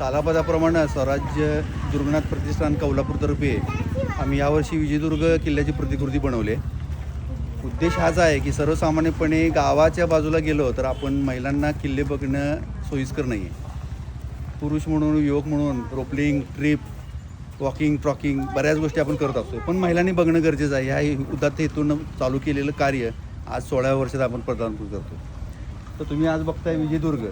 सालापदाप्रमाणे स्वराज्य दुर्गनाथ प्रतिष्ठान कोल्हापूरतर्फे आम्ही यावर्षी विजयदुर्ग किल्ल्याची प्रतिकृती बनवली आहे. उद्देश हाच आहे की सर्वसामान्यपणे गावाच्या बाजूला गेलो तर आपण महिलांना किल्ले बघणं सोयीस्कर नाही आहे पुरुष म्हणून युवक म्हणून रोपलिंग ट्रिप वॉकिंग ट्रॉकिंग बऱ्याच गोष्टी आपण करत असतो. पण महिलांनी बघणं गरजेचं आहे. ह्या उदात्त हेतून चालू केलेलं कार्य आज सोळाव्या वर्षात आपण प्रदान करतो. तर तुम्ही आज बघताय विजयदुर्ग.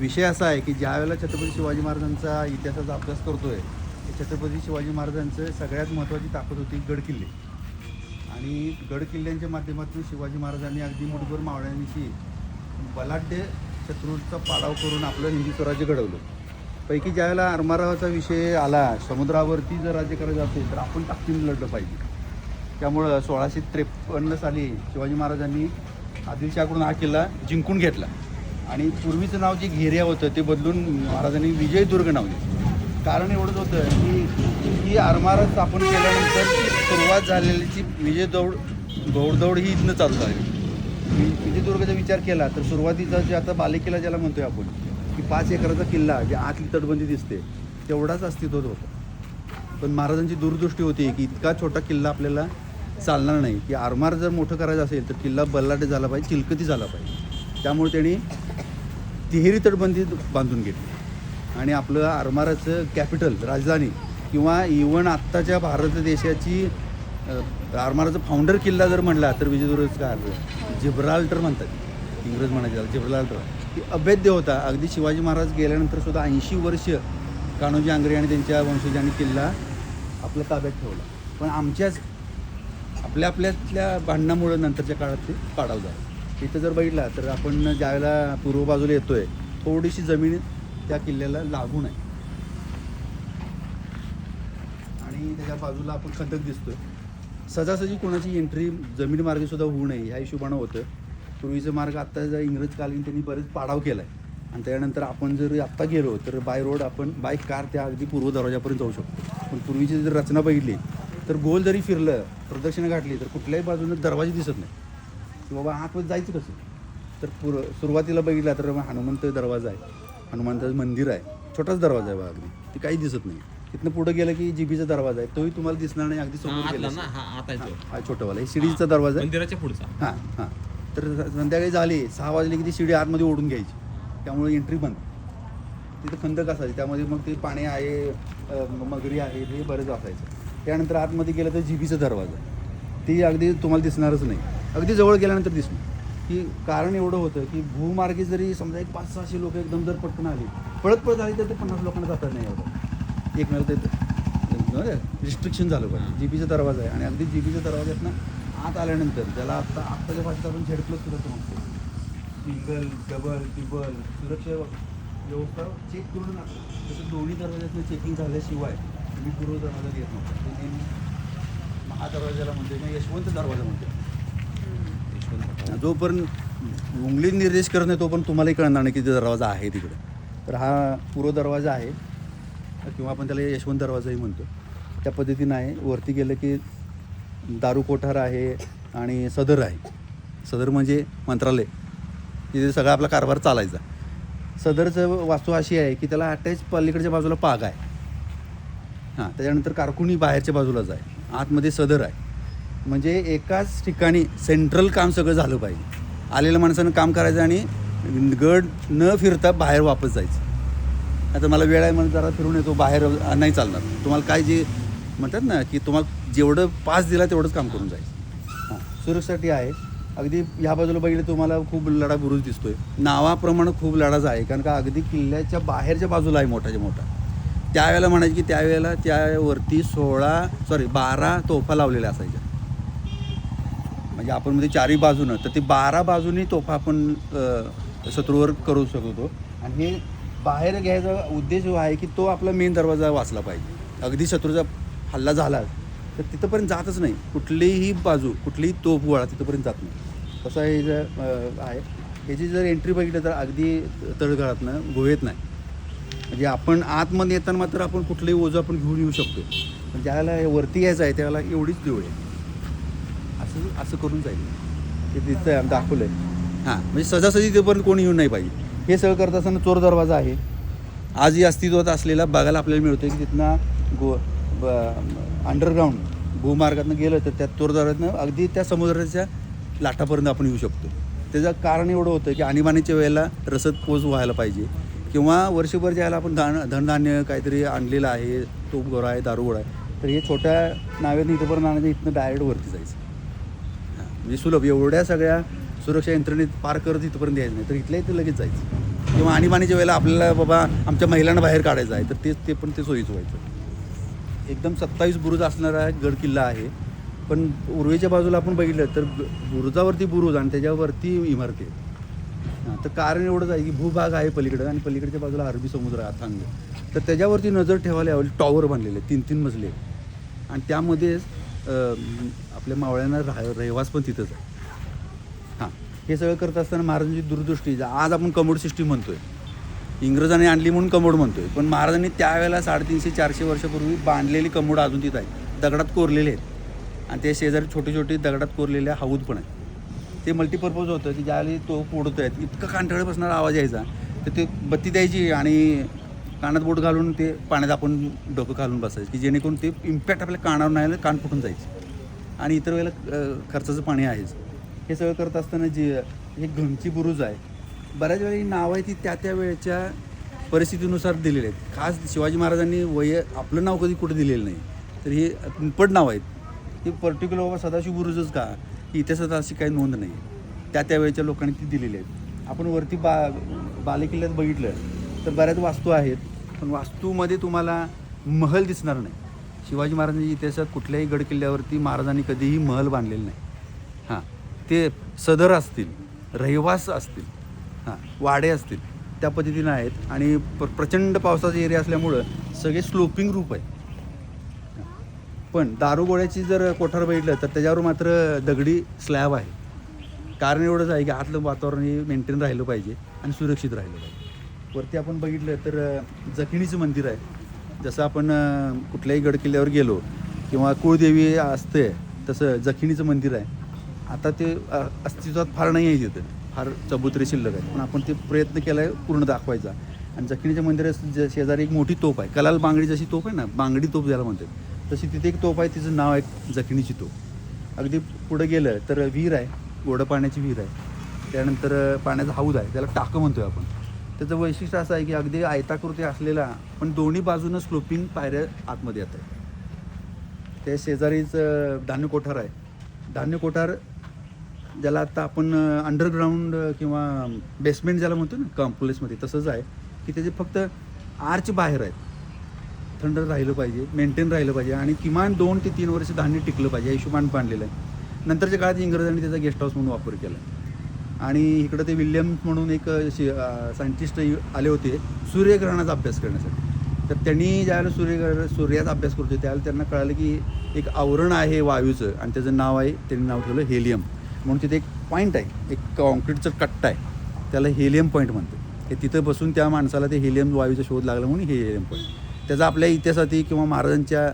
विषय असा आहे की ज्या वेळेला छत्रपती शिवाजी महाराजांचा इतिहासाचा अभ्यास करतोय ते छत्रपती शिवाजी महाराजांचं सगळ्यात महत्त्वाची ताकद होती गडकिल्ले. आणि गडकिल्ल्यांच्या माध्यमातून शिवाजी महाराजांनी अगदी मुठभर मावळ्यांशी बलाढ्य शत्रूंचा पाडाव करून आपलं हिंदू स्वराज्य घडवलं. पैकी ज्यावेळेला अरमारावाचा विषय आला समुद्रावरती जर राज्य करायचं असेल तर आपण ताकदीने लढलं पाहिजे. त्यामुळं सोळाशे त्रेपन्न साली शिवाजी महाराजांनी आदिलशाहकडून हा किल्ला जिंकून घेतला. आणि पूर्वीचं नाव जे घेऱ्या होतं ते बदलून महाराजांनी विजयदुर्ग नाव दिलं. कारण एवढंच होतं की ही आरमार स्थापन केल्यानंतर सुरुवात झालेलीची विजय दौड घोडदौड ही इथनं चालू झाली. वि- विजयदुर्गाचा विचार केला तर सुरुवातीचा जे आता बालेकिल्ला ज्याला म्हणतोय आपण की पाच एकराचा किल्ला जे आतली तटबंदी दिसते तेवढाच अस्तित्वात होता. पण महाराजांची दूरदृष्टी होती की इतका छोटा किल्ला आपल्याला चालणार नाही. की आरमार जर मोठं करायचं असेल तर किल्ला बल्लाट झाला पाहिजे चिलकती झाला पाहिजे. त्यामुळे त्यांनी तिहेरी तटबंदी बांधून घेतली. आणि आपलं आरमाराचं कॅपिटल राजधानी किंवा इवन आत्ताच्या भारत देशाची आरमाराचा फाउंडर किल्ला जर म्हणला तर विजयदुर्गचा जिब्राल्टर म्हणतात. इंग्रज म्हणायचे त्याला, जिब्राल्टर. ती अभेद्य होता. अगदी शिवाजी महाराज गेल्यानंतर सुद्धा ऐंशी वर्ष कान्होजी आंग्रे आणि त्यांच्या वंशजांनी किल्ला आपल्या ताब्यात ठेवला. पण आमच्याच आपल्या आपल्यातल्या भांडणामुळं नंतरच्या काळात ते पाडाव झालं. इथं जर बघितला तर आपण ज्यावेळेला पूर्व बाजूला येतोय थोडीशी जमीन त्या किल्ल्याला लागून आहे. आणि त्याच्या बाजूला आपण खंदक दिसतोय. सजासजी कोणाची एंट्री जमीन मार्गे सुद्धा होऊ नये ह्या हिशोबानं होतं. पूर्वीचं मार्ग आत्ता जर इंग्रजकालीन त्यांनी बरेच पाडाव केला आहे आणि त्यानंतर आपण जर आत्ता गेलो तर बाय रोड आपण बाय कार त्या अगदी पूर्व दरवाजापर्यंत जाऊ शकतो. पण पूर्वीची जर रचना बघितली तर गोल जरी फिरलं प्रदक्षिणा गाठली तर कुठल्याही बाजूने दरवाजे दिसत नाही की बाबा आतमध्ये जायचं कसं? तर पूर्व सुरुवातीला बघितला तर हनुमंत दरवाजा आहे. हनुमंताचं मंदिर आहे. छोटाच दरवाजा आहे बघा अगदी. ते काही दिसत नाही. तिथनं पुढे गेलं की जिबीचा दरवाजा आहे. तोही तुम्हाला दिसणार नाही. अगदी समोर गेलं हा छोटावाला हे शिडीचा दरवाजा आहे. मंदिराच्या पुढचा. हां हां. तर संध्याकाळी झाली. सहा वाजले की ती शिडी आतमध्ये ओढून घ्यायची. त्यामुळे एंट्री बंद. तिथं खंदक असायची. त्यामध्ये मग ते पाणी आहे मगरी आहे हे बरंच असायचं. त्यानंतर आतमध्ये गेलं तर जिबीचा दरवाजा ती अगदी तुम्हाला दिसणारच नाही. अगदी जवळ गेल्यानंतर दिसणार की कारण एवढं होतं की भूमार्गे जरी समजा एक पाच सहाशे लोक एकदम जर पटकन आली पळत पळत आली तर ते पन्नास लोकांना जाता नाही एवढं. एक मिळत ते रिस्ट्रिक्शन झालं पाहिजे. जीबीचा दरवाजा आहे आणि अगदी जीबीच्या दरवाज्यातनं आत आल्यानंतर ज्याला आत्ता आत्ताच्या भाषेत आपण झेड प्लस सुद्धा म्हणतो. सिंगल डबल टिबल सुरक्षा व्यवस्था चेक करून तसं दोन्ही दरवाज्यातनं चेकिंग झाल्याशिवाय तुम्ही पूर्व दरवाजा घेत नव्हता. ते नेहमी महादरवाजाला म्हणते किंवा यशवंत दरवाजा म्हणते जोपर्यंत उंगली निर्देश करत नाही तोपर्यंत तुम्हालाही कळणार नाही की दरवाजा आहे तिकडे. तर हा पूर्व दरवाजा आहे किंवा आपण त्याला यशवंत दरवाजाही म्हणतो. त्या पद्धतीनं आहे. वरती गेलं की दारू कोठार आहे आणि सदर आहे. सदर म्हणजे मंत्रालय. तिथे सगळा आपला कारभार चालायचा. सदरचं वास्तू अशी आहे की त्याला अटॅच पलीकडच्या बाजूला पाग आहे. हां त्याच्यानंतर कारकुनी बाहेरच्या बाजूलाच आहे. आतमध्ये सदर आहे. म्हणजे एकाच ठिकाणी सेंट्रल काम सगळं झालं पाहिजे. आलेल्या माणसानं काम करायचं आणि गड न फिरता बाहेर वापस जायचं. आता मला वेळ आहे म्हणून जरा फिरून येतो बाहेर नाही चालणार. तुम्हाला काय जे म्हणतात ना की तुम्हाला जेवढं पास दिला तेवढंच काम करून जायचं. हां सुरक्षासाठी आहे. अगदी ह्या बाजूला बघितलं तुम्हाला खूप लढा बुरुज दिसतोय. नावाप्रमाणे खूप लढाच आहे कारण का अगदी किल्ल्याच्या बाहेरच्या बाजूला आहे मोठाच्या मोठा. त्यावेळेला म्हणायची की त्यावेळेला त्यावरती सोळा सॉरी बारा तोफा लावलेल्या असायच्या. म्हणजे आपण म्हणजे चारही बाजूनं तर ते बारा बाजूनी तोफा आपण शत्रूवर करू शकतो. आणि हे बाहेर घ्यायचा उद्देश जो आहे की तो आपला मेन दरवाजा वाचला पाहिजे. अगदी शत्रूचा हल्ला झाला तर तिथंपर्यंत जातच नाही. कुठलीही बाजू कुठलीही तोफ गोळा तिथंपर्यंत जात नाही. तसं हे जर आहे. ह्याची जर एंट्री बघितलं तर अगदी तळघळातनं गुहेत नाही. म्हणजे आपण आतमध्ये येताना मात्र आपण कुठलंही ओझं आपण घेऊन येऊ शकतो. पण ज्यावेळेला हे वरती यायचं आहे त्यावेळेला एवढीच देऊळ आहे. असं असं करून जाईल. ते आम्ही दाखवलं आहे हां म्हणजे सहजासहजी ते पण कोणी येऊन नाही पाहिजे. हे सगळं करत असताना चोर दरवाजा आहे. आजही अस्तित्वात असलेला बघायला आपल्याला मिळतो की तिथनं गो अंडरग्राऊंड भूमार्गातनं गेलं तर त्या तोरदारातनं अगदी त्या समुद्राच्या लाटापर्यंत आपण येऊ शकतो. त्याचं कारण एवढं होतं की आणीबाणीच्या वेळेला रसद पोच व्हायला पाहिजे. किंवा वर्षभर ज्याला आपण धान धनधान्य काहीतरी आणलेलं आहे तूप गोरा आहे दारू गोळा आहे तर हे छोट्या नावेनं इथंपर्यंत आणायचं इथनं डायरेक्ट वरती जायचं. म्हणजे सुलभ. एवढ्या सगळ्या सुरक्षा यंत्रणेत पार करत इथपर्यंत यायचं नाही. तर इथल्या इथे लगेच जायचं. किंवा आणीबाणीच्या वेळेला आपल्याला बाबा आमच्या महिलांना बाहेर काढायचं आहे तर ते ते पण ते सोयीचं व्हायचं. एकदम सत्तावीस बुरुज असणारा गड किल्ला आहे. पण उर्वेच्या बाजूला आपण बघितलं तर बुरुजावरती बुरुज आणि त्याच्यावरती इमारती आहे हां, तर कारण एवढंच आहे की भूभाग आहे पलीकडे आणि पलीकडच्या बाजूला अरबी समुद्र आहे अथांग. तर त्याच्यावरती नजर ठेवायला यावं टॉवर बांधलेले आहेत, तीन तीन मजले आणि त्यामध्ये आपल्या मावळ्यांना राह रहिवास पण तिथंच आहे. हां. हे सगळं करत असताना महाराजांची दूरदृष्टी आज आपण कमोड सिस्टीम म्हणतोय. इंग्रजांनी आणली म्हणून कमोड म्हणतोय. पण महाराजांनी त्यावेळेला साडेतीनशे चारशे वर्षापूर्वी बांधलेली कमोड अजून तिथं आहे दगडात कोरलेले आहेत. आणि ते शेजारी छोटे छोटे दगडात कोरलेले हाऊद पण आहेत. ते मल्टीपर्पज होतं की ज्यावेळी तो पोडत आहेत इतकं कानठळे बसणारा आवाज यायचा तर ते बत्ती द्यायची आणि कानात बोट घालून ते पाण्यात आपण डोकं घालून बसायचं की जेणेकरून ते इम्पॅक्ट आपल्या कानावर नाही कान फुटून जायचं. आणि इतर वेळेला खर्चाचं पाणी आहेच. हे सगळं करत असताना जी हे घमची बुरुज आहे बऱ्याच वेळी नावं आहे ती त्या त्या वेळच्या परिस्थितीनुसार दिलेली आहेत. खास शिवाजी महाराजांनी वय आपलं नाव कधी कुठं दिलेलं नाही. तर हे पिंपट नाव आहेत. हे पर्टिक्युलर बाबा सदाशिव बुरुजच का? ही इतिहासात अशी काही नोंद नाही. त्या त्या वेळच्या लोकांनी ती दिलेली आहेत. आपण वरती बा बालेकिल्ल्यात बघितलं तर बऱ्याच वास्तू आहेत. पण वास्तूमध्ये तुम्हाला महल दिसणार नाही. शिवाजी महाराजांच्या इतिहासात कुठल्याही गडकिल्ल्यावरती महाराजांनी कधीही महल बांधलेले नाही. हां ते सदर असतील रहिवास असतील हां वाडे असतील त्या पद्धतीनं आहेत. आणि प्र प्रचंड पावसाचा एरिया असल्यामुळं सगळे स्लोपिंग रूप आहे पण दारुगोळ्याची जर कोठार बघितलं तर त्याच्यावर मात्र दगडी स्लॅब आहे. कारण एवढंच आहे की आतलं वातावरण हे मेंटेन राहिलं पाहिजे आणि सुरक्षित राहिलं पाहिजे. वरती आपण बघितलं तर जखिणीचं मंदिर आहे. जसं आपण कुठल्याही गडकिल्ल्यावर गेलो किंवा कुळदेवी असते तसं जखिणीचं मंदिर आहे. आता ते अस्तित्वात फार नाही आहे तिथं. फार चबुतरे शिल्लक आहे. पण आपण ते प्रयत्न केला आहे पूर्ण दाखवायचा. आणि जखिणीच्या मंदिरात शेजारी एक मोठी तोफ आहे. कलाल बांगडी जशी तोफ आहे ना बांगडी तोफ ज्याला म्हणतात तशी तिथे एक तोफ आहे तिचं नाव आहे जखिणीची तोफ. अगदी पुढं गेलं तर विहीर आहे गोडं पाण्याची विहीर आहे. त्यानंतर पाण्याचा हौद आहे. त्याला टाकं म्हणतोय आपण. त्याचं वैशिष्ट्य असं आहे की अगदी आयताकृती असलेला पण दोन्ही बाजूनं स्लोपिंग पायऱ्या आतमध्ये येत आहे त्या शेजारीच धान्य कोठार आहे. धान्य कोठार ज्याला आता आपण अंडरग्राऊंड किंवा बेसमेंट ज्याला म्हणतो ना कॉम्प्लेक्समध्ये तसंच आहे. की त्याचे फक्त आर्च बाहेर आहेत. थंड राहिलं पाहिजे मेंटेन राहिलं पाहिजे आणि किमान दोन ते तीन वर्ष धान्य टिकलं पाहिजे हिशोबान हिशोबाने बांधलेलं आहे. नंतरच्या काळात इंग्रजांनी त्याचा गेस्ट हाऊस म्हणून वापर केला. आणि इकडं ते विल्यम म्हणून एक सायंटिस्ट आले होते सूर्यग्रहणाचा अभ्यास करण्यासाठी. तर त्यांनी ज्यावेळेला सूर्यग्रहण सूर्याचा अभ्यास करतो त्यावेळेला त्यांना कळालं की एक आवरण आहे वायूचं आणि त्याचं नाव आहे त्यांनी नाव ठेवलं हेलियम. म्हणून तिथे एक पॉईंट आहे एक कॉन्क्रीटचं कट्टा आहे. त्याला हेलियम पॉईंट म्हणतात. हे तिथं बसून त्या माणसाला ते हेलियम वायूचा शोध लागला म्हणून हे हेलियम पॉईंट त्याचा आपल्या इतिहासातही किंवा महाराजांच्या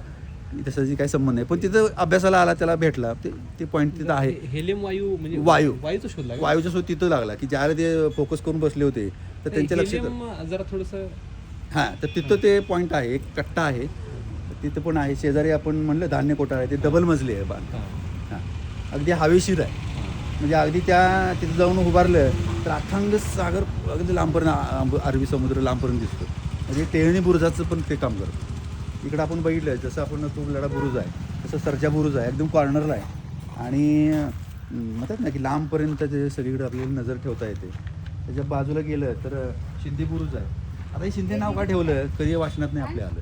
इतिहासाची काही संबंध नाही. पण तिथं अभ्यासाला आला त्याला भेटला. ते ते पॉईंट तिथं आहे. हेलियम वायू म्हणजे वायू. वायूचा शोध लागला? वायूचा शोध तिथं लागला की ज्यावेळेला ते फोकस करून बसले होते तर त्यांच्या लक्षात जरा थोडस हां तर तिथं ते पॉईंट आहे एक कट्टा आहे. तिथं पण आहे. शेजारी आपण म्हणलं धान्य कोटा आहे? ते डबल मजली आहे बांध हां. अगदी हवेशीर आहे. म्हणजे अगदी त्या तिथं जाऊन उभारलं तर अथांग सागर अगदी लांबपर्यंत अरबी समुद्र लांबपर्यंत दिसतो. म्हणजे टेळणी बुरुजाचं पण ते काम करतं. इकडं आपण बघितलं जसं आपण तो लढा बुरुज आहे तसं सरजा बुरुज आहे एकदम कॉर्नरला आहे. आणि म्हणतात ना की लांबपर्यंत ते सगळीकडे आपल्याला नजर ठेवता येते. त्याच्या बाजूला गेलं तर शिंदे बुरुज आहे. आता हे शिंदे नाव का ठेवलं? कधी वाचनात नाही आपल्या आलं.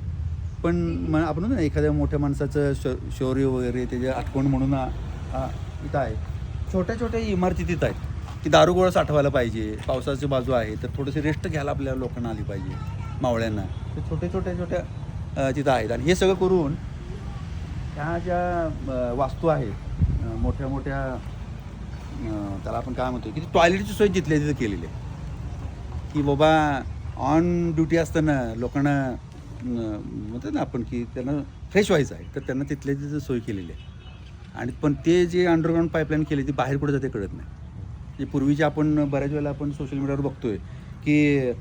पण मग आपण ना एखाद्या मोठ्या माणसाचं श शौर्य वगैरे त्याच्या आठवण म्हणून इथं आहे. छोट्या छोट्या इमारती तिथं आहेत की दारुगोळा साठवायला पाहिजे पावसाची बाजू आहे तर थोडीशी रेस्ट घ्यायला आपल्या लोकांना आली पाहिजे मावळ्यांना. तर छोट्या छोट्या छोट्या तिथं आहेत. आणि हे सगळं करून ह्या ज्या वास्तू आहेत मोठ्या मोठ्या त्याला आपण काय म्हणतो की टॉयलेटची सोय जिथल्या तिथं केलेली आहे. की बाबा ऑन ड्युटी असताना लोकांना म्हणतात ना आपण की त्यांना फ्रेश व्हायचं आहे. तर त्यांना तिथल्या तिथं सोय केलेली आहे. आणि पण ते जे अंडरग्राऊंड पाईपलाईन केली ती बाहेर कुठे जाते कळत नाही. म्हणजे पूर्वीचे आपण बऱ्याच वेळेला आपण सोशल मीडियावर बघतोय की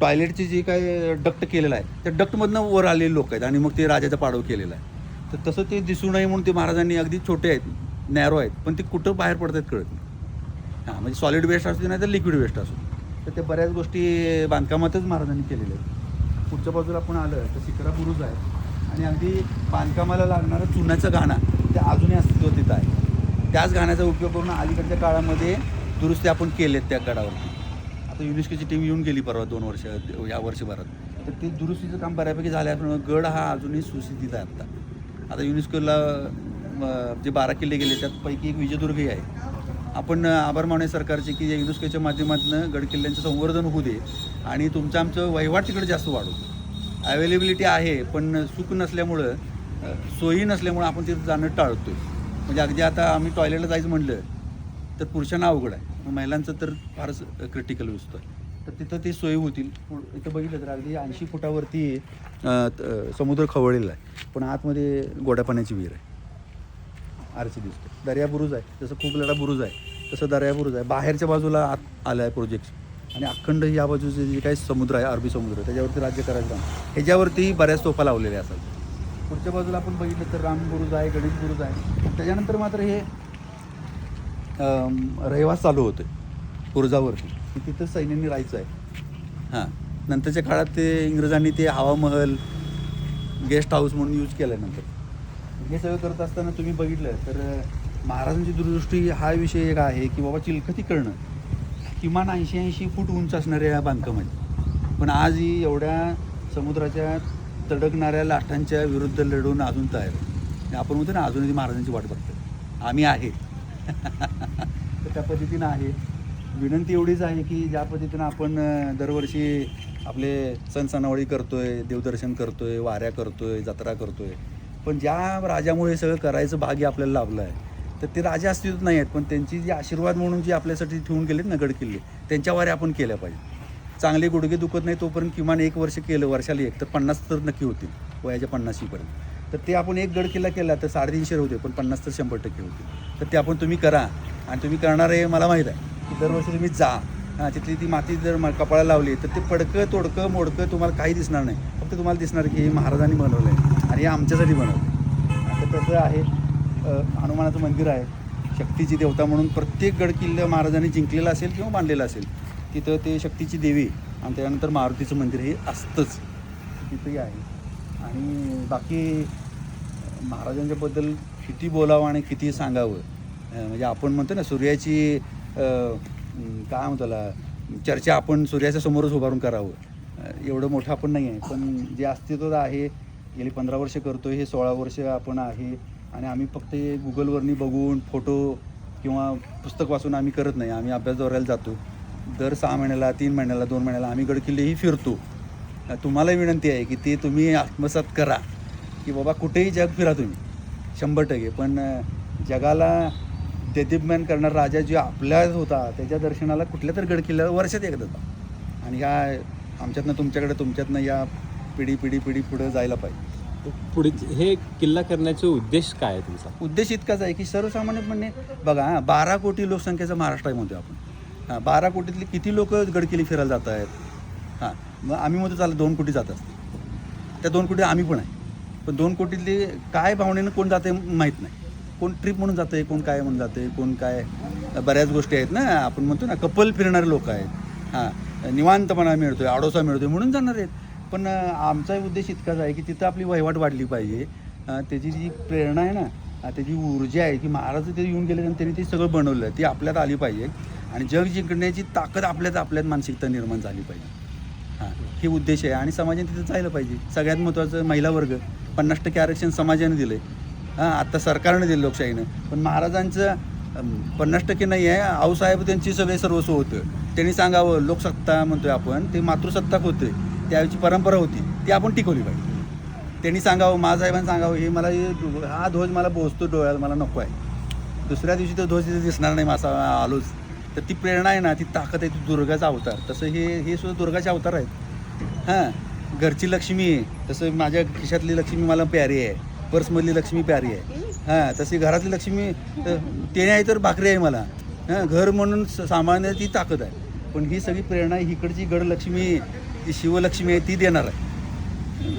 टॉयलेटचे जे काय डक्ट केलेलं आहे त्या डक्टमधनं वर आलेले लोक आहेत आणि मग ते राजाचा पाडव केलेला आहे. तर तसं ते दिसू नये म्हणून ते महाराजांनी अगदी छोटे आहेत नॅरो आहेत पण ते कुठं बाहेर पडतात कळत नाही. हां म्हणजे सॉलिड वेस्ट असू दे नाही तर लिक्विड वेस्ट असू तर ते बऱ्याच गोष्टी बांधकामातच महाराजांनी केलेल्या आहेत. पुढच्या बाजूला आपण आलं तर शिकरा बुरुज आहे. आणि अगदी बांधकामाला लागणारं चुन्याचं गाणं ते अजूनही अस्तित्व तिथं आहे. त्याच गाण्याचा उपयोग करून अलीकडच्या काळामध्ये दुरुस्ती आपण केलेत त्या गडावरती आता युनेस्कोची टीम येऊन गेली परवा दोन वर्ष या वर्षभरात. तर ते दुरुस्तीचं काम बऱ्यापैकी झालं असल्यामुळे गड हा अजूनही सुस्थितीत आहे आत्ता. आता युनेस्कोला जे बारा किल्ले गेले त्यातपैकी एक विजयदुर्गही आहे. आपण आभार माने सरकारचे की युनेस्कोच्या माध्यमातून गड किल्ल्यांचं संवर्धन होऊ दे आणि तुमचं आमचं वहिवाट तिकडे जास्त वाढू. अवेलेबिलिटी आहे पण सुख नसल्यामुळं सोयी नसल्यामुळं आपण तिथं जाणं टाळतो म्हणजे अगदी आता आम्ही टॉयलेटला जायचं म्हणलं तर पुरुषांना अवघड आहे. महिलांचं तर फारच क्रिटिकल दिसतो आहे तर तिथं ते सोयी होतील. इथं बघितलं तर अगदी ऐंशी फुटावरती त- समुद्र खवळलेला आहे. पण आतमध्ये गोड्या पाण्याची विहीर आहे. आरसी दिसतो. दर्या बुरुज आहे. जसं खूप लढा बुरुज आहे तसं दर्या बुरुज आहे. बाहेरच्या बाजूला आत आलं आहे प्रोजेक्ट आणि अखंड या बाजूचे जे काही समुद्र आहे अरबी समुद्र त्याच्यावरती राज्य करायचं काम. ह्याच्यावरती बऱ्याच तोफा लावलेल्या असतात. पुढच्या बाजूला आपण बघितलं तर राम बुरुज आहे गणेश बुरुज आहे. त्याच्यानंतर मात्र हे रहिवास चालू होते बुरुजावरती तिथं सैन्यांनी राहायचं आहे. हां. नंतरच्या काळात ते इंग्रजांनी ते हवामहल गेस्ट हाऊस म्हणून यूज केल्यानंतर नंतर. हे सगळं करत असताना तुम्ही बघितलं तर महाराजांची दूरदृष्टी हा विषय एक आहे की बाबा चिलखती करणं. किमान ऐंशी ऐंशी फूट उंच असणाऱ्या या बांधकामाची. पण आजही एवढ्या समुद्राच्या तडकणाऱ्या लाटांच्या विरुद्ध लढून अजून तयार आपण म्हणतो ना अजूनही महाराजांची वाट बघतो आम्ही आहे. तर त्या पद्धतीनं आहे. विनंती एवढीच आहे की ज्या पद्धतीनं आपण दरवर्षी आपले सण सणावळी करतोय देवदर्शन करतोय वाऱ्या करतोय जत्रा करतोय पण ज्या राजामुळे सगळं करायचं भाग्य आपल्याला लाभलं आहे तर ते राजा अस्तित्वात नाही आहेत पण त्यांची जी आशीर्वाद म्हणून जी आपल्यासाठी ठेवून गेलेत ना गड किल्ले त्यांच्या वाऱ्या आपण केल्या पाहिजे चांगले गुडघे दुखत नाही तोपर्यंत किमान एक वर्ष केलं वर्षाला एक तर पन्नास तर नक्की होतील वयाच्या पन्नाशीपर्यंत तर ते आपण एक गड किल्ला केला तर साडेतीनशे होते पण पन्नास तर शंभर टक्के होते. तर ते आपण तुम्ही करा. आणि तुम्ही करणार आहे मला माहीत आहे की दरवर्षी तुम्ही जा. हां तिथली ती माती जर कपाळा लावली तर ते पडकं तोडकं मोडकं तुम्हाला काही दिसणार नाही. फक्त तुम्हाला दिसणार की हे महाराजांनी बनवलं आहे आणि हे आमच्यासाठी बनवलं आता तसं आहे हनुमानाचं मंदिर आहे. शक्तीची देवता म्हणून प्रत्येक गड किल्ला महाराजांनी जिंकलेला असेल किंवा बांधलेला असेल तिथं ते शक्तीची देवी आणि त्यानंतर मारुतीचं मंदिर हे असतंच. तिथंही आहे. आणि बाकी महाराजांच्याबद्दल किती बोलावं आणि किती सांगावं? म्हणजे आपण म्हणतो ना सूर्याची काय म्हणतो चर्चा आपण सूर्याच्या समोरच उभारून करावं. एवढं मोठं आपण नाही आहे. पण जे अस्तित्वात आहे गेली पंधरा वर्ष करतो हे सोळा वर्ष आपण आहे. आणि आम्ही फक्त हे गुगलवरनी बघून फोटो किंवा पुस्तक वाचून आम्ही करत नाही. आम्ही अभ्यास दौऱ्याला जातो. दर सहा महिन्याला तीन महिन्याला दोन महिन्याला आम्ही गडकिल्लेही फिरतो. तुम्हाला विनंती आहे की ते तुम्ही आत्मसात करा की बाबा कुठेही जग फिरा तुम्ही. शंभर टक्के. पण जगाला देदीप्यमान करणारा राजा जो आपल्यात होता त्याच्या दर्शनाला कुठल्या तरी गडकिल्ल्यावर वर्षात एकदा जा आणि ह्या आमच्यातनं तुमच्याकडे तुमच्यातनं या पिढी पिढी पिढी पुढे जायला पाहिजे. पुढे हे किल्ला करण्याचा उद्देश काय आहे तुमचा? उद्देश इतकाच आहे की सर्वसामान्यपणे बघा बारा कोटी लोकसंख्येचा महाराष्ट्र आहे म्हणतो आपण. हां बारा कोटीतले किती लोक गडकिल्ली फिरायला जात आहेत हां. मग आम्ही म्हणतो चाललं दोन कोटी जात असते त्या दोन कोटी आम्ही पण आहे. पण दोन कोटीतले काय भावनेनं कोण जाते माहीत नाही. कोण ट्रिप म्हणून जातं आहे कोण काय म्हणून जातं आहे कोण काय बऱ्याच गोष्टी आहेत ना. आपण म्हणतो ना कपल फिरणारे लोक आहेत. हां. निवांतपणा मिळतो आहे आडोसा मिळतो आहे म्हणून जाणार आहेत. पण आमचा उद्देश इतकाच आहे की तिथं आपली वहिवाट वाढली पाहिजे. त्याची जी प्रेरणा आहे ना त्याची ऊर्जा आहे की महाराज तिथे येऊन गेले आणि त्यांनी ते सगळं बनवलं. आहे ती आपल्यात आली पाहिजे. आणि जग जिंकण्याची ताकद आपल्यात आपल्यात मानसिकता निर्माण झाली पाहिजे. हे उद्देश आहे. आणि समाजाने तिथं जायला पाहिजे. सगळ्यात महत्त्वाचं महिला वर्ग. पन्नास टक्के आरक्षण समाजाने दिलं आहे हां आत्ता सरकारने दिलं लोकशाहीनं. पण महाराजांचं पन्नास टक्के नाही आहे. आऊसाहेब त्यांची सगळे सर्वस्व होतं. त्यांनी सांगावं लोकसत्ता म्हणतोय आपण ते मातृसत्ताक होते. त्यावेळची परंपरा होती. ती आपण टिकवली पाहिजे. त्यांनी सांगावं माझाहेबांनी सांगावं हे मला हे- हा ध्वज मला पोहोचतो डोळ्याला मला नको आहे. दुसऱ्या दिवशी तो ध्वज तिथे दिसणार नाही मासा आलोच. तर ती प्रेरणा आहे ना ती ताकद आहे ती दुर्गाचा अवतार. तसं हे हे सुद्धा दुर्गाचे अवतार आहेत. हां घरची लक्ष्मी आहे. तसं माझ्या खिशातली लक्ष्मी मला प्यारी आहे. पर्समधली लक्ष्मी प्यारी आहे. हां तशी घरातली लक्ष्मी तर ते आहे तर भाकरी आहे मला. हां घर म्हणून स- सांभाळण्याची ती ताकद आहे. पण ही सगळी प्रेरणा इकडची गड लक्ष्मी जी शिवलक्ष्मी आहे ती देणार आहे.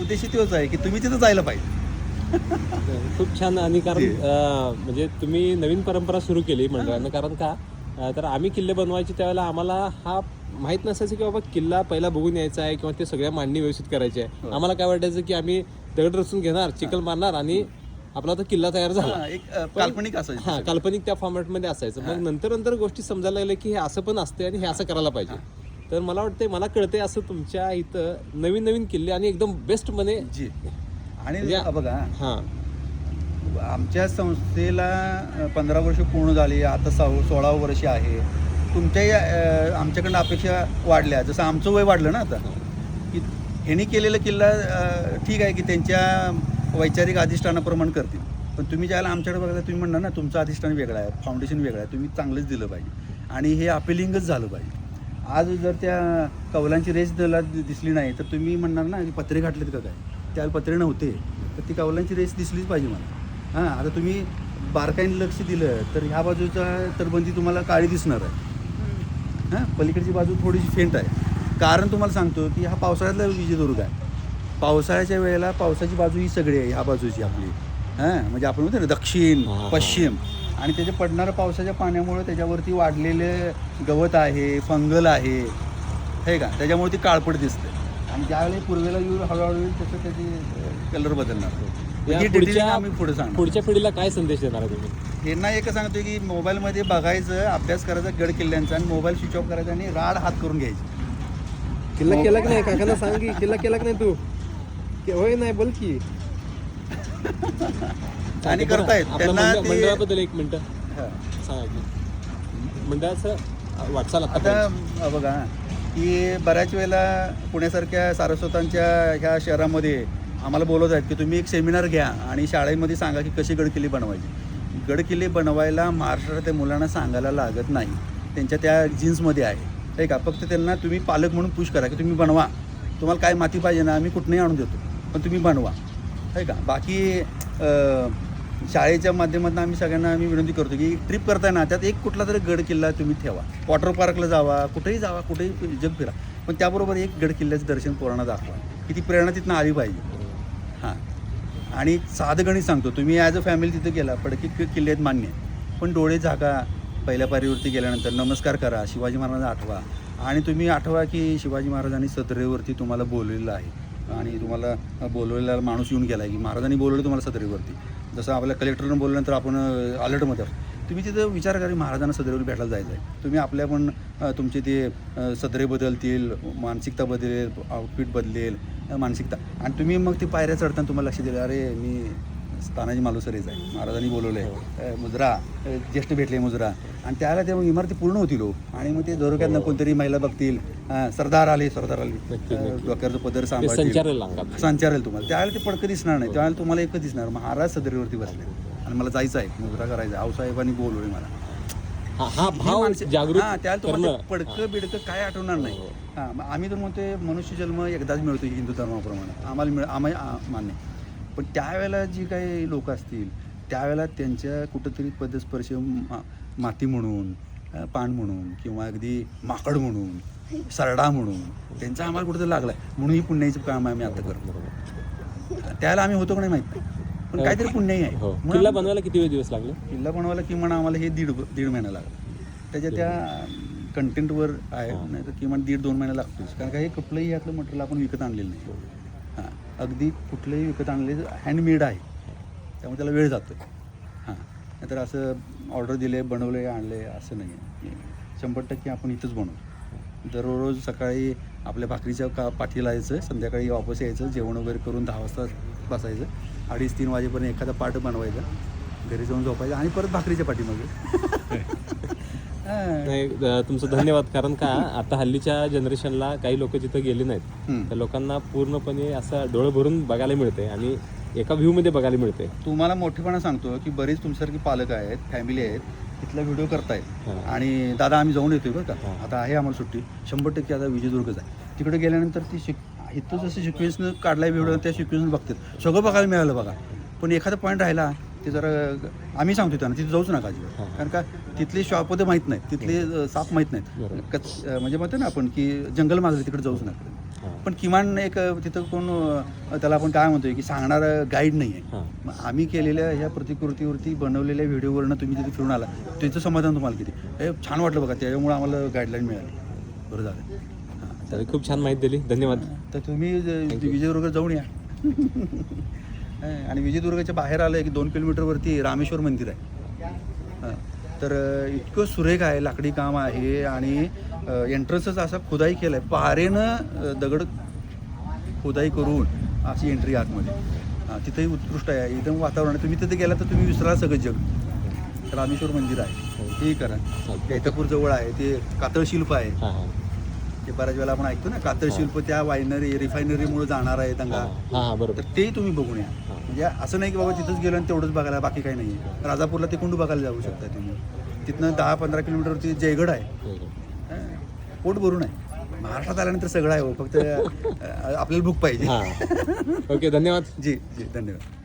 उद्देश तोच आहे की तुम्ही तिथं जायला पाहिजे. खूप छान. आणि कारण अं, म्हणजे तुम्ही नवीन परंपरा सुरू केली मंडळानं. कारण का अं, तर आम्ही किल्ले बनवायचे त्यावेळेला आम्हाला हा माहीत नसायचं की बाबा किल्ला पहिला बघून यायचा आहे किंवा ते सगळ्या मांडणी व्यवस्थित करायची आहे. आम्हाला काय वाटायचं की आम्ही दगड रचून घेणार चिखल मारणार आणि आपला तो किल्ला तयार झाला. हा, एक काल्पनिक असायचं हा काल्पनिक त्या फॉर्मॅटमध्ये असायचं. मग नंतर नंतर गोष्टी समजायला लागल्या की हे असं पण असते आणि हे असं करायला पाहिजे. तर मला वाटतंय मला कळतंय असं तुमच्या इथं नवीन नवीन किल्ले आणि एकदम बेस्ट म्हणे जी. आणि बघा. हा. आमच्या संस्थेला पंधरा वर्ष पूर्ण झाली. आता सव सोळा वर्ष आहे. तुमच्याही आमच्याकडनं अपेक्षा वाढल्या. जसं आमचं वय वाढलं ना आता की ह्यांनी केलेलं किल्ला ठीक आहे की त्यांच्या वैचारिक अधिष्ठानाप्रमाणे करतील. पण तुम्ही ज्याला आमच्याकडे बघायला तुम्ही म्हणणार ना तुमचं अधिष्ठान वेगळं आहे फाउंडेशन वेगळं आहे तुम्ही चांगलंच दिलं पाहिजे. आणि हे अपिलिंगच झालं पाहिजे. आज जर त्या कौलांची रेस त्याला दि- दिसली नाही तर तुम्ही म्हणणार ना की पत्रे घातलेत का काय? त्याला पत्रे नव्हते. तर ती कौलांची रेस दिसलीच पाहिजे मला. हां आता तुम्ही बारकाईने लक्ष दिलं तर ह्या बाजूचा तरबंदी तुम्हाला काळी दिसणार आहे. हां पलीकडची बाजू थोडीशी फेंट आहे. कारण तुम्हाला सांगतो की हा पावसाळ्यातला विजयदुर्ग आहे. पावसाळ्याच्या वेळेला पावसाची बाजू ही सगळी आहे ह्या बाजूची आपली. हां म्हणजे आपण म्हणतो ना दक्षिण. पश्चिम. आणि त्याचे पडणारं पावसाच्या पाण्यामुळे त्याच्यावरती वाढलेले गवत आहे फंगल आहे. हे का? त्याच्यामुळे ती काळपट दिसते. आणि ज्यावेळेला पूर्वेला येऊन हळूहळू तसं त्याची कलर बदलणार. या ही पुढच्या डिटेलिंग आम्ही पुढे सांगणार. पुढच्या पिढीला काय संदेश देणार आहे तुम्ही? यांना एकच सांगतोय की मोबाईलमध्ये बघायचं अभ्यास करायचा गड किल्ल्यांचा आणि मोबाईल स्विच ऑफ करायचा आणि राड हात करून घ्यायची. किल्ला केला की नाही? काकांना सांग की किल्ला केला की नाही तू? के- होय नाही बोल की. आणि करतायत. आपल्या त्यांना मंडळ- ते- मंडळाबद्दल एक मिनिट. हा. सांगा की. मंडळाचं वाटचाल आता आता बघा की बऱ्याच वेळेला पुण्यासारख्या सारस्वतांच्या ह्या शहरामध्ये आम्हाला बोलत आहेत की तुम्ही एक सेमिनार घ्या आणि शाळेमध्ये सांगा की कशी गडकिल्ले बनवायची. गडकिल्ले बनवायला महाराष्ट्रातल्या मुलांना सांगायला लागत नाही. त्यांच्या त्या जीन्समध्ये आहे. नाही का? फक्त त्यांना तुम्ही पालक म्हणून पुश करा की तुम्ही बनवा. तुम्हाला काय माती पाहिजे ना आम्ही कुठनंही आणून देतो. पण तुम्ही बनवा. आहे का? बाकी शाळेच्या माध्यमातून आम्ही सगळ्यांना आम्ही विनंती करतो की ट्रिप करताना त्यात एक कुठला तरी गड किल्ला तुम्ही ठेवा. वॉटर पार्कला जावा कुठेही जावा कुठेही जग फिरा. पण त्याबरोबर एक गड किल्ल्याचं दर्शन पोरांना दाखवा. की ती प्रेरणा तिथनं आली पाहिजे. आणि साधं गणित सांगतो तुम्ही ॲज अ फॅमिली तिथं गेला पडकी कि- किल्ले आहेत मान्य. आहे. पण डोळे झाका पहिल्या पारीवरती गेल्यानंतर नमस्कार करा शिवाजी महाराजांना आठवा. आणि तुम्ही आठवा की शिवाजी महाराजांनी सदरेवरती तुम्हाला बोललेलं आहे. आणि तुम्हाला बोलवलेला माणूस येऊन गेला आहे की महाराजांनी बोलवलं तुम्हाला सदरेवरती जसं आपल्या कलेक्टरनं बोलल्यानंतर आपण uh, अलर्टमध्ये तुम्ही तिथं विचार करा महाराजांना सदरेवर भेटायला जायचं आहे तुम्ही आपल्या पण तुमचे ते सदरे बदलतील मानसिकता बदलेल आउटफिट बदलेल मानसिकता. आणि तुम्ही मग ते पायऱ्या चढताना तुम्हाला लक्ष दिलं अरे मी तानाजी मालुसरेच आहे. महाराजांनी बोलवलं आहे मुजरा ज्येष्ठ भेटले मुजरा. आणि त्याला ते मग इमारती पूर्ण होतील हो आणि मग ते दरोक्यातनं कोणतरी महिला बघतील. सरदार आले सरदार आले. डोक्यावरचं पदर सांभाळतील. संचारेल तुम्हाला. त्यावेळेला ते पडकं दिसणार नाही. त्यावेळेला तुम्हाला एकच दिसणार महाराज सदरीवरती बसले. आणि मला जायचं आहे मुजरा करायचा आहे. आऊसाहेबांनी बोलवले मला. हा हा ही भाव माणसं- जागृत हां, त्याला तुम्हाला करणं. ते पडकं बिडकं काय आठवणार नाही. हो. हां. मग आम्ही तर म्हणतोय मनुष्य जन्म एकदाच मिळतो हिंदू धर्माप्रमाणे. आम्हाला मिळ आम्हाला आ- मान्य. पण त्यावेळेला जी काही लोक असतील त्यावेळेला त्यांच्या कुठंतरी पदस्पर्श मा- माती म्हणून अ, पान म्हणून किंवा अगदी माकड म्हणून सरडा म्हणून त्यांचा आम्हाला कुठंतरी लागलाय. म्हणून ही पुण्याचं काम आम्ही आता करतो. त्यावेळेला आम्ही होतो का नाही माहीत? नाही पण काहीतरी पुण्याही आहे. हो. म्हणून किल्ला बनवायला किती वेळ दिवस लागले? किल्ला बनवायला किमान आम्हाला हे दीड दीड महिना लागला. त्याच्या त्या कंटेंटवर आहे हां. नाही तर किमान दीड दोन महिने लागतोच कारण का हे कुठलंही यातलं मटेरियल आपण विकत आणलेलं नाही. हां. अगदी कुठलंही विकत आणलेलं हँडमेड आहे. त्यामुळे त्याला वेळ जातो हां. नाहीतर असं ऑर्डर दिले बनवले आणले असं नाही. आहे शंभर टक्के आपण इथंच बनवतो दररोज सकाळी आपल्या भाकरीच्या का पाठीला यायचं संध्याकाळी वापस यायचं जेवण वगैरे करून दहा वाजता बसायचं. अडीच तीन वाजेपर्यंत एखादा पाट बनवायचा घरी जाऊन झोपायचं आणि परत भाकरीच्या पाठीमागे हां. नाही तुमचं धन्यवाद कारण का आता हल्लीच्या जनरेशनला काही लोक जिथं गेले नाहीत. त्या लोकांना पूर्णपणे असं डोळे भरून बघायला मिळते आणि एका व्ह्यूमध्ये बघायला मिळते तुम्हाला मोठेपणा सांगतो की बरेच तुमच्यासारखी पालक आहेत फॅमिली आहेत तिथला व्हिडिओ करतायत हां. आणि दादा आम्ही जाऊन येतोय बरं का. आता आहे आम्हाला सुट्टी शंभर टक्के आता विजयदुर्गच आहे तिकडे गेल्यानंतर ती शिक इथं जसं सिक्वेन्सनं काढलाय व्हिडिओ त्या सिक्वेन्सनं बघतात. सगळं बघायला मिळालं बघा. पण एखादा पॉईंट राहिला ते जरा आम्ही सांगतो त्यांना तिथे जाऊच नका अजिबात. कारण का तिथले शॉपमध्ये माहीत नाहीत तिथले साप माहीत नाहीत. कच म्हणजे म्हणतो ना आपण की जंगल माजले तिकडे जाऊच नका. पण किमान एक तिथं कोण त्याला आपण काय म्हणतोय की सांगणार गाईड नाही आहे मग आम्ही केलेल्या ह्या प्रतिकृतीवरती बनवलेल्या व्हिडिओवरनं तुम्ही तिथे फिरून आला. त्याचं समाधान तुम्हाला किती? हे छान वाटलं बघा त्याच्यामुळे आम्हाला गाईडलाईन मिळाली. बरं झालं. तर खूप छान माहिती दिली. धन्यवाद. तर तुम्ही विजयदुर्ग जाऊन या. हं, आणि विजयदुर्गाच्या बाहेर आलं की दोन किलोमीटरवरती रामेश्वर मंदिर आहे. हं, तर इतकं सुरेख आहे लाकडी काम आहे आणि एंट्रन्सच असा खुदाई केला आहे पारेनं दगड खुदाई करून अशी एंट्री आतमध्ये. हां तिथंही उत्कृष्ट आहे. एकदम वातावरण. तुम्ही तिथे गेला तर तुम्ही विसरा सगळं जग. रामेश्वर मंदिर आहे. तेही करा. कैतपूर जवळ आहे. ते कातळ शिल्प आहे. हां हां. ते बऱ्याच वेळेला आपण ऐकतो ना कातळ शिल्प त्या वायनरी रिफायनरीमुळे जाणार आहे दंगा. हां बरोबर. तर तेही तुम्ही बघून या. म्हणजे असं नाही की बाबा तिथंच गेलो आणि तेवढंच बघायला बाकी काही नाही आहे राजापूरला ते कुंडू बघायला जाऊ शकता तुम्ही. तिथनं दहा पंधरा किलोमीटरवरती जयगड आहे. हं, पोट भरून आहे. महाराष्ट्रात आल्यानंतर सगळं आहे हो फक्त अं, आपल्याला बुक पाहिजे. हां. ओके धन्यवाद. जी जी धन्यवाद.